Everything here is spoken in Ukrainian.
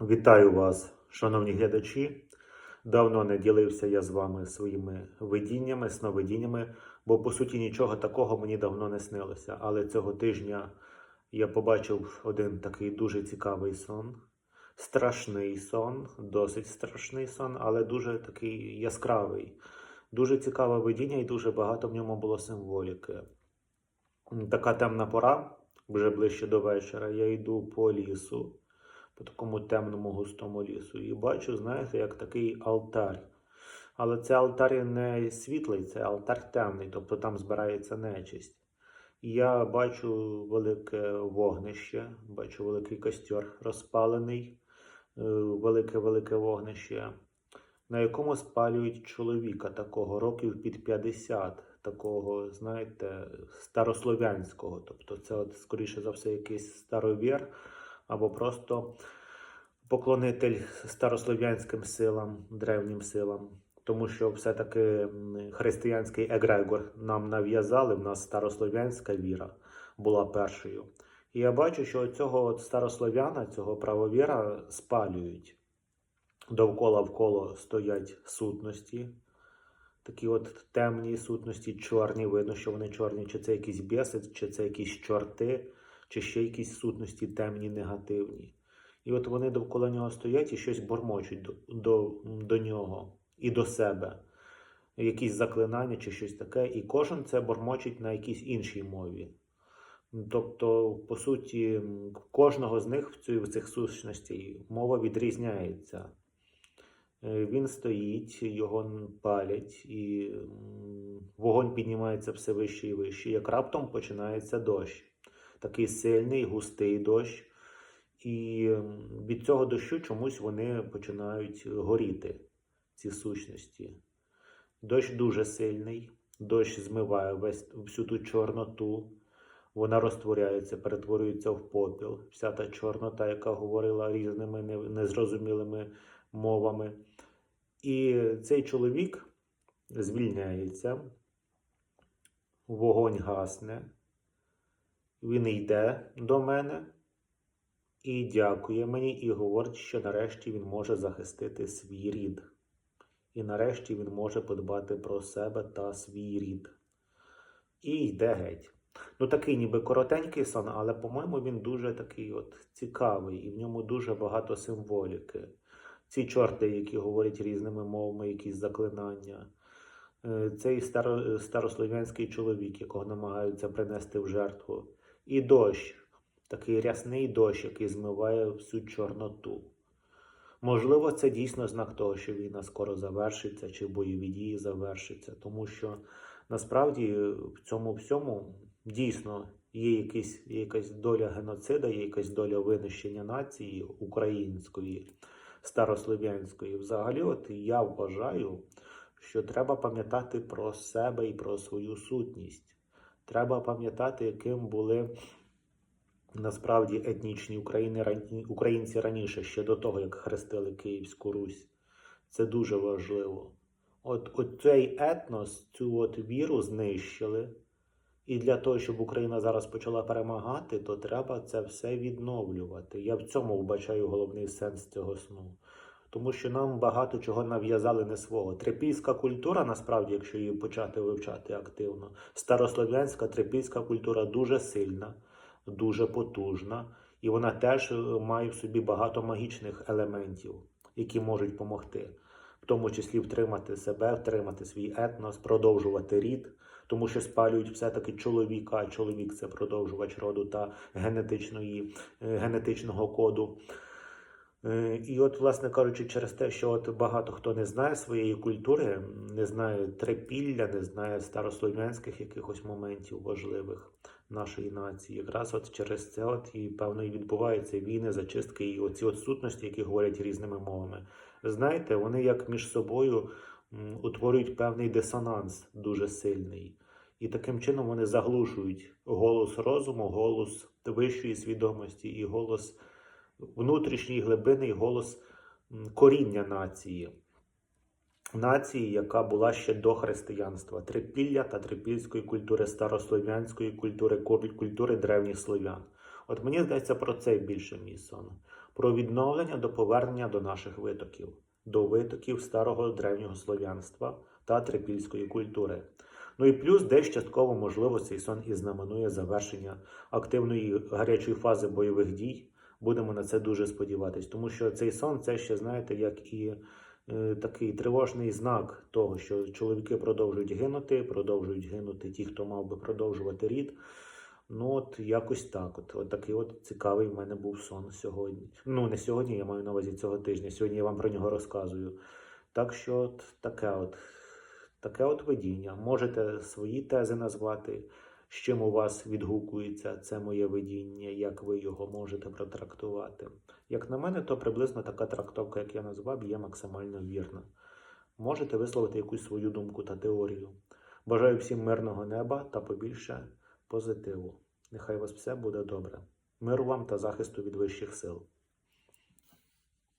Вітаю вас, шановні глядачі. Давно не ділився я з вами своїми видіннями, сновидіннями, бо по суті нічого такого мені давно не снилося. Але цього тижня я побачив один такий дуже цікавий сон. Страшний сон, досить страшний сон, але дуже такий яскравий. Дуже цікаве видіння і дуже багато в ньому було символіки. Така темна пора, вже ближче до вечора. Я йду по лісу по такому темному густому лісу. І бачу, знаєте, як такий алтар. Але це алтар не світлий, це алтар темний, тобто там збирається нечисть. І я бачу велике вогнище, бачу великий костер розпалений, е, велике-велике вогнище, на якому спалюють чоловіка такого років під 50, такого, знаєте, старослов'янського. Тобто це, от, скоріше за все, якийсь старовір або просто поклонитель старослов'янським силам, древнім силам. Тому що все-таки християнський егрегор нам нав'язали, в нас старослов'янська віра була першою. І я бачу, що цього от старослов'яна, цього правовіра спалюють. Довкола вколо стоять сутності, такі от темні сутності, чорні. Видно, що вони чорні, чи це якісь біси, чи це якісь чорти, чи ще якісь сутності темні, негативні. І от вони довкола нього стоять і щось бормочуть до, до, до нього і до себе. Якісь заклинання чи щось таке. І кожен це бормочить на якійсь іншій мові. Тобто, по суті, кожного з них в цих сущностей мова відрізняється. Е, Він стоїть, його палять, і вогонь піднімається все вище і вище. Як раптом починається дощ. Такий сильний, густий дощ. І від цього дощу чомусь вони починають горіти, ці сущності. Дощ дуже сильний, дощ змиває весь, всю ту чорноту, вона розтворяється, перетворюється в попіл. Вся та чорнота, яка говорила різними незрозумілими мовами. І цей чоловік звільняється, вогонь гасне, він йде до мене і дякує мені, і говорить, що нарешті він може захистити свій рід. І нарешті він може подбати про себе та свій рід. І йде геть. Ну, такий ніби коротенький сон, але, по-моєму, він дуже такий от цікавий, і в ньому дуже багато символіки. Ці чорти, які говорять різними мовами, якісь заклинання. Е, Цей старо, старослов'янський чоловік, якого намагаються принести в жертву. І дощ, такий рясний дощ, який змиває всю чорноту. Можливо, це дійсно знак того, що війна скоро завершиться, чи бойові дії завершаться, тому що насправді в цьому всьому дійсно є, якийсь, є якась доля геноцида, є якась доля винищення нації української, старослов'янської. Взагалі, от я вважаю, що треба пам'ятати про себе і про свою сутність. Треба пам'ятати, яким були насправді етнічні України, українці раніше, ще до того, як хрестили Київську Русь. Це дуже важливо. От, от цей етнос, цю от віру знищили. І для того, щоб Україна зараз почала перемагати, то треба це все відновлювати. Я в цьому вбачаю головний сенс цього сну. Тому що нам багато чого нав'язали не свого. Трипільська культура, насправді, якщо її почати вивчати активно, старослов'янська трипільська культура дуже сильна, дуже потужна, і вона теж е, має в собі багато магічних елементів, які можуть допомогти, в тому числі втримати себе, втримати свій етнос, продовжувати рід, тому що спалюють все-таки чоловіка, чоловік це продовжувач роду та генетичної, е, генетичного коду. Е, І от, власне кажучи, через те, що от багато хто не знає своєї культури, не знає трипілля, не знає старослов'янських якихось моментів важливих нашої нації, якраз от через це от і певно і відбуваються війни, зачистки і оці от сутності, які говорять різними мовами. Знаєте, вони як між собою утворюють певний дисонанс дуже сильний. І таким чином вони заглушують голос розуму, голос вищої свідомості і голос внутрішній глибинний голос коріння нації. Нації, яка була ще до християнства, трипілля та трипільської культури, старослов'янської культури, культури древніх слов'ян. От мені здається про це більше мій сон. про відновлення до повернення до наших витоків, до витоків старого древнього слов'янства та трипільської культури. Ну і плюс десь частково, можливо, цей сон і знаменує завершення активної гарячої фази бойових дій. Будемо на це дуже сподіватись, тому що цей сон це ще, знаєте, як і е, такий тривожний знак того, що чоловіки продовжують гинути, продовжують гинути ті, хто мав би продовжувати рід. Ну, от якось так. От, от такий от цікавий в мене був сон сьогодні. Ну, не сьогодні, я маю на увазі цього тижня. Сьогодні я вам про нього розказую. Так що от таке от, таке от видіння. Можете свої тези назвати, з чим у вас відгукується це моє видіння, як ви його можете протрактувати. Як на мене, то приблизно така трактовка, як я назвав, є максимально вірна. Можете висловити якусь свою думку та теорію. Бажаю всім мирного неба та побільше позитиву. Нехай у вас все буде добре. Миру вам та захисту від вищих сил.